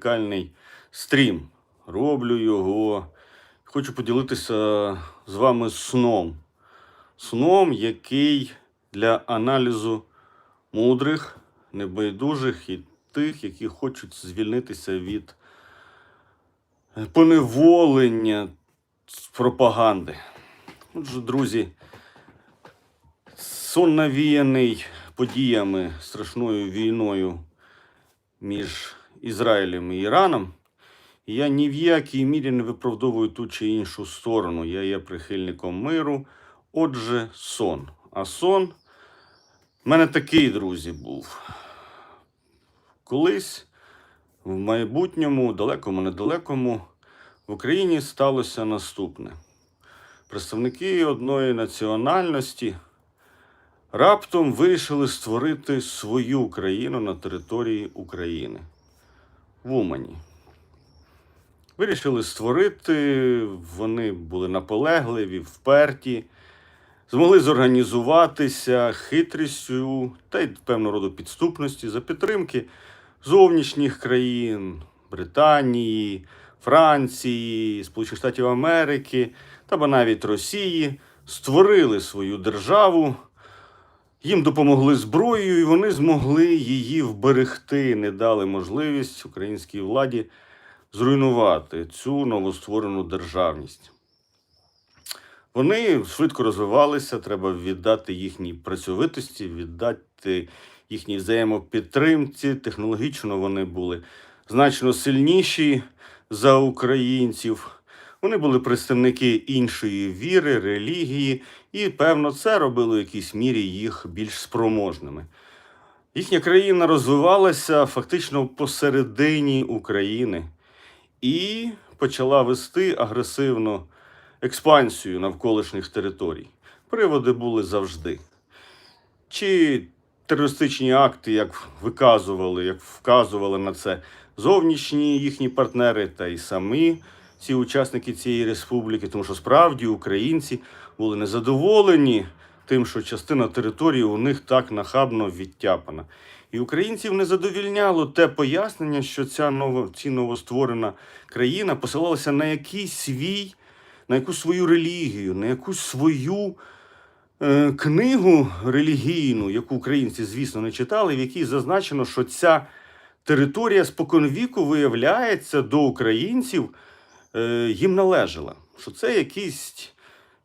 унікальний стрім. Роблю його. Хочу поділитися з вами сном. Сном, який для аналізу мудрих, небайдужих і тих, які хочуть звільнитися від поневолення пропаганди. Отже, друзі, сон навіяний подіями страшною війною між Ізраїлем і Іраном. Я ні в якій мірі не виправдовую ту чи іншу сторону. Я є прихильником миру. Отже, сон. А сон в мене такий, друзі, був. Колись в майбутньому, далекому, недалекому, в Україні сталося наступне. Представники одної національності раптом вирішили створити свою країну на території України в Умані. Вирішили створити, вони були наполегливі, вперті, змогли зорганізуватися хитрістю та й певного роду підступності за підтримки зовнішніх країн Британії, Франції, Сполучених Штатів Америки та навіть Росії, створили свою державу. Їм допомогли зброєю, і вони змогли її вберегти, не дали можливість українській владі зруйнувати цю новостворену державність. Вони швидко розвивалися, треба віддати їхній працьовитості, віддати їхній взаємопідтримці. Технологічно вони були значно сильніші за українців. Вони були представники іншої віри, релігії, і, певно, це робило в якійсь мірі їх більш спроможними. Їхня країна розвивалася фактично посередині України і почала вести агресивну експансію навколишніх територій. Приводи були завжди. Чи терористичні акти, як виказували, як вказували на це зовнішні їхні партнери та й самі ці учасники цієї республіки, тому що справді українці були незадоволені тим, що частина території у них так нахабно відтяпана. І українців не задовільняло те пояснення, що ця ново, ці новостворена країна посилалася на якийсь свій, на якусь свою релігію, на якусь свою е, книгу релігійну, яку українці, звісно, не читали, в якій зазначено, що ця територія споконвіку виявляється до українців їм належала. Що це якісь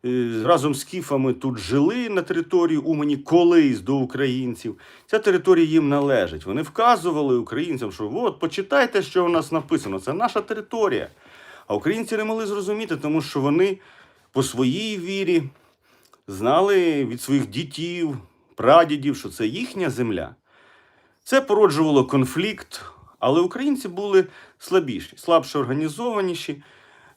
е, разом з кіфами тут жили на території Умані колись до українців. Ця територія їм належить. Вони вказували українцям, що от почитайте, що у нас написано. Це наша територія. А українці не могли зрозуміти, тому що вони по своїй вірі знали від своїх дітів, прадідів, що це їхня земля. Це породжувало конфлікт, але українці були слабіші, слабше організованіші.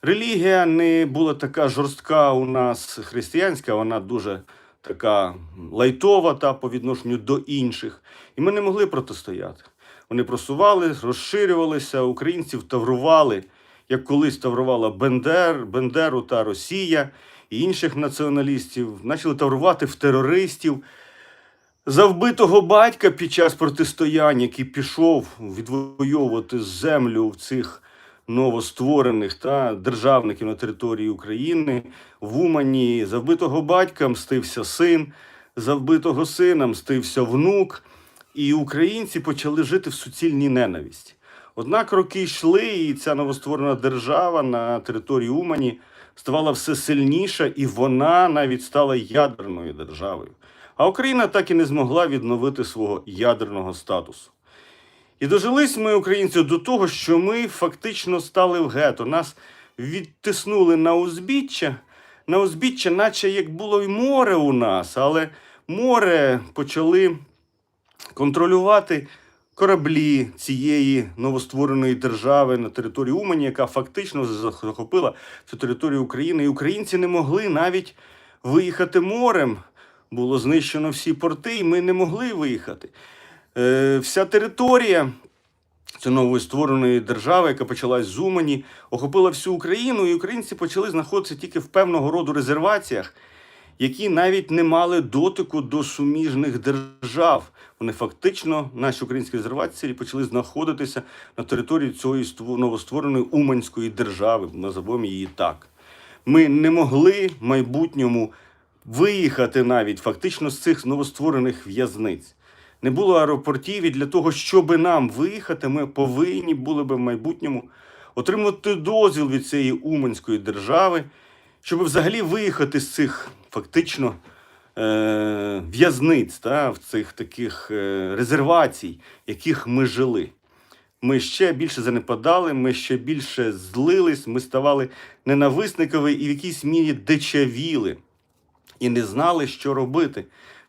Релігія не була така жорстка у нас християнська, вона дуже така лайтова та по відношенню до інших. І ми не могли протистояти. Вони просували, розширювалися, українців таврували, як колись таврувала Бендер, Бендеру та Росія і інших націоналістів, почали таврувати в терористів. За вбитого батька під час протистояння, який пішов відвоювати землю в цих новостворених та державників на території України в Умані, за вбитого батька мстився син, за вбитого сина мстився внук, і українці почали жити в суцільній ненависті. Однак роки йшли, і ця новостворена держава на території Умані ставала все сильніша, і вона навіть стала ядерною державою. А Україна так і не змогла відновити свого ядерного статусу. І дожились ми, українці, до того, що ми фактично стали в гето. Нас відтиснули на узбіччя, на узбіччя, наче як було й море у нас, але море почали контролювати кораблі цієї новоствореної держави на території Умані, яка фактично захопила цю територію України. І українці не могли навіть виїхати морем. Було знищено всі порти, і ми не могли виїхати. Е, вся територія цієї нової створеної держави, яка почалась з Умані, охопила всю Україну, і українці почали знаходитися тільки в певного роду резерваціях, які навіть не мали дотику до суміжних держав. Вони фактично, наші українські резервації, почали знаходитися на території цієї новоствореної Уманської держави, називаємо її так. Ми не могли в майбутньому виїхати навіть фактично з цих новостворених в'язниць. Не було аеропортів, і для того, щоб нам виїхати, ми повинні були би в майбутньому отримати дозвіл від цієї Уманської держави, щоб взагалі виїхати з цих фактично е, в'язниць, та, в цих таких е, резервацій, в яких ми жили. Ми ще більше занепадали, ми ще більше злились, ми ставали ненависникові і в якійсь мірі дичавіли і не знали, що робити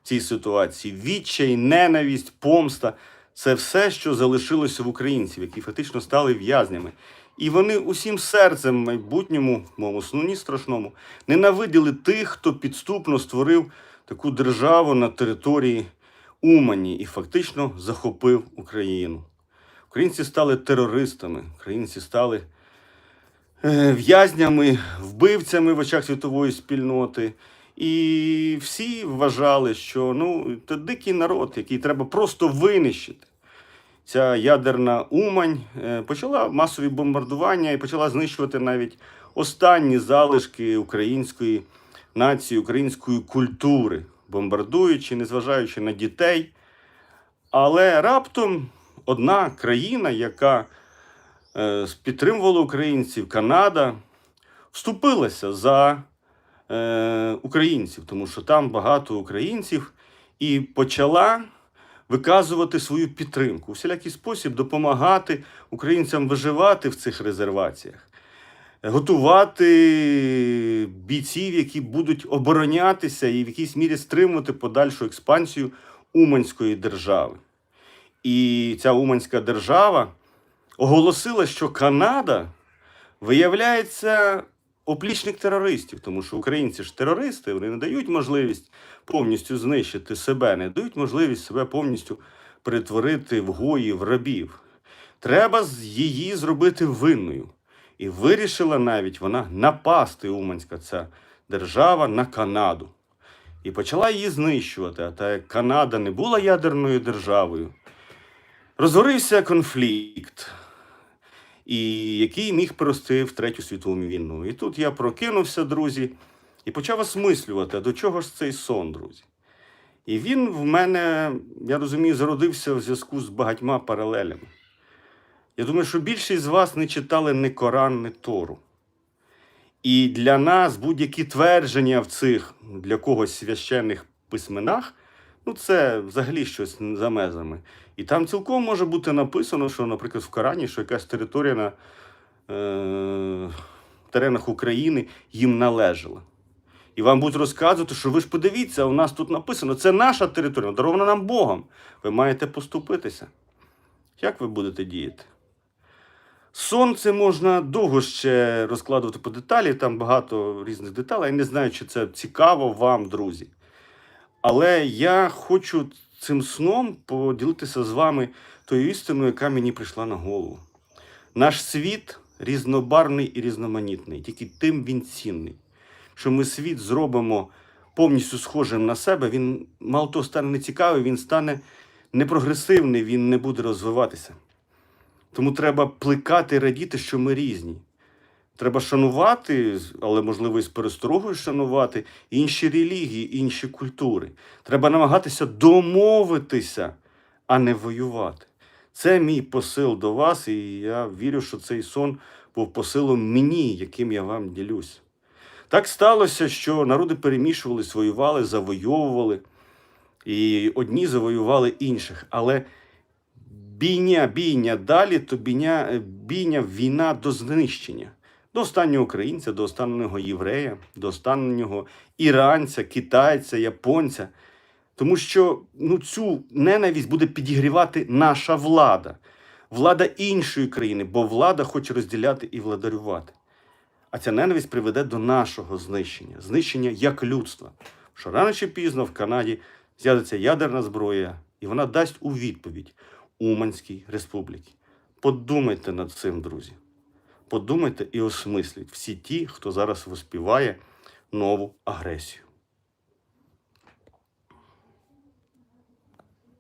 цій ситуації. Відчай, ненависть, помста це все, що залишилося в українців, які фактично стали в'язнями. І вони усім серцем в майбутньому, моєму сновні страшному, ненавиділи тих, хто підступно створив таку державу на території Умані і фактично захопив Україну. Українці стали терористами, українці стали е, в'язнями, вбивцями в очах світової спільноти. І всі вважали, що ну, це дикий народ, який треба просто винищити. Ця ядерна Умань е, почала масові бомбардування і почала знищувати навіть останні залишки української нації, української культури, бомбардуючи, незважаючи на дітей. Але раптом одна країна, яка е, підтримувала українців, Канада, вступилася за е, українців, тому що там багато українців, і почала виказувати свою підтримку, у всілякий спосіб допомагати українцям виживати в цих резерваціях, готувати бійців, які будуть оборонятися і в якійсь мірі стримувати подальшу експансію Уманської держави. І ця Уманська держава оголосила, що Канада виявляється оплічник терористів, тому що українці ж терористи, вони не дають можливість повністю знищити себе, не дають можливість себе повністю перетворити в гої, в рабів. Треба її зробити винною. І вирішила навіть вона напасти Уманська ця держава на Канаду. І почала її знищувати. А та Канада не була ядерною державою, розгорився конфлікт, і який міг перерости в Третю світову війну. І тут я прокинувся, друзі, і почав осмислювати, до чого ж цей сон, друзі. І він в мене, я розумію, зародився в зв'язку з багатьма паралелями. Я думаю, що більшість з вас не читали ні Коран, ні Тору. І для нас будь-які твердження в цих для когось священних письменах, ну це взагалі щось за межами. І там цілком може бути написано, що, наприклад, в Корані, що якась територія на е- теренах України їм належала. І вам будуть розказувати, що ви ж подивіться, у нас тут написано, це наша територія, дарована нам Богом. Ви маєте поступитися. Як ви будете діяти? Сонце можна довго ще розкладувати по деталі, там багато різних деталей. Я не знаю, чи це цікаво вам, друзі. Але я хочу цим сном поділитися з вами тою істиною, яка мені прийшла на голову. Наш світ різнобарний і різноманітний, тільки тим він цінний. Що ми світ зробимо повністю схожим на себе, він мало того стане нецікавий, він стане непрогресивний, він не буде розвиватися. Тому треба плекати і радіти, що ми різні. Треба шанувати, але можливо і з пересторогою шанувати інші релігії, інші культури. Треба намагатися домовитися, а не воювати. Це мій посил до вас, і я вірю, що цей сон був посилом мені, яким я вам ділюсь. Так сталося, що народи перемішувались, воювали, завойовували, і одні завоювали інших. Але бійня, бійня далі, то бійня, бійня війна до знищення. До останнього українця, до останнього єврея, до останнього іранця, китайця, японця. Тому що ну, цю ненависть буде підігрівати наша влада, влада іншої країни, бо влада хоче розділяти і владарювати. А ця ненависть приведе до нашого знищення, знищення як людства. Що рано чи пізно в Канаді з'явиться ядерна зброя, і вона дасть у відповідь Уманській республіці. Подумайте над цим, друзі. Подумайте і осмисліть всі ті, хто зараз воспіває нову агресію.